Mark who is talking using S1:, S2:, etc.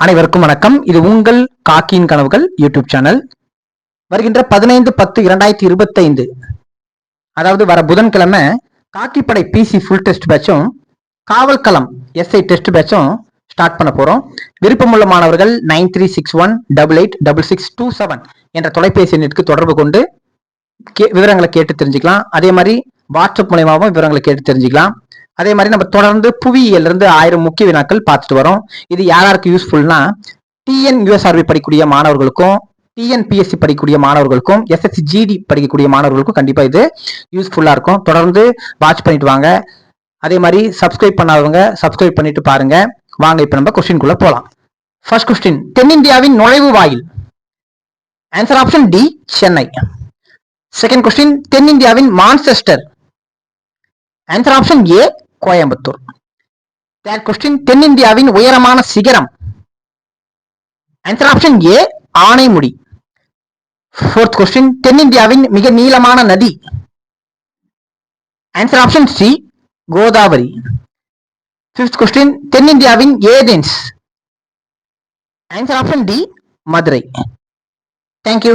S1: அனைவருக்கும் வணக்கம். இது உங்கள் காக்கியின் கனவுகள் யூடியூப் சேனல். வருகின்ற பதினைந்து பத்து இரண்டாயிரத்தி இருபத்தைந்து அதாவது வர புதன்கிழமை காக்கிப்படை பிசி ஃபுல் டெஸ்ட் பேட்சும் காவல் களம் எஸ்ஐ டெஸ்ட் பேட்சும் ஸ்டார்ட் பண்ண போறோம். விருப்பமுள்ள மாணவர்கள் nine three six one double eight double six two seven என்ற தொலைபேசி எண்ணிற்கு தொடர்பு கொண்டு கே விவரங்களை கேட்டு தெரிஞ்சுக்கலாம். அதே மாதிரி வாட்ஸ்அப் மூலயமாவும் விவரங்களை கேட்டு தெரிஞ்சுக்கலாம். அதே மாதிரி நம்ம தொடர்ந்து புவியியல் இருந்து ஆயிரம் முக்கிய வினாக்கள் பார்த்துட்டு வரோம். இது யார் யூஸ்ஃபுல்னா டிஎன் யூஎஸ்ஆர்பி படிக்கக்கூடிய மாணவர்களுக்கும் டிஎன்பிஎஸ்சி படிக்கக்கூடிய மாணவர்களுக்கும் எஸ்எஸ்சி ஜிடி படிக்கக்கூடிய மாணவர்களுக்கும் கண்டிப்பாக இது யூஸ்ஃபுல்லாக இருக்கும். தொடர்ந்து வாட்ச் பண்ணிட்டு வாங்க. அதே மாதிரி சப்ஸ்கிரைப் பண்ணாதவங்க சப்ஸ்கிரைப் பண்ணிட்டு பாருங்க. வாங்க இப்போ நம்ம கொஸ்டின்குள்ள போகலாம் ஃபர்ஸ்ட் கொஸ்டின் தென்னிந்தியாவின் நுழைவு வாயில்? Answer option D Chennai second question தென்னிந்தியாவின் Manchester answer option A Coimbatore. Question தென்னிந்தியாவின் உயரமான சிகரம். Answer option A Anamudi. Fourth question தென்னிந்தியாவின் மிக நீளமான நதி. Answer option C Godavari. Fifth question தென்னிந்தியாவின் Athens. Answer option D Madurai. Thank you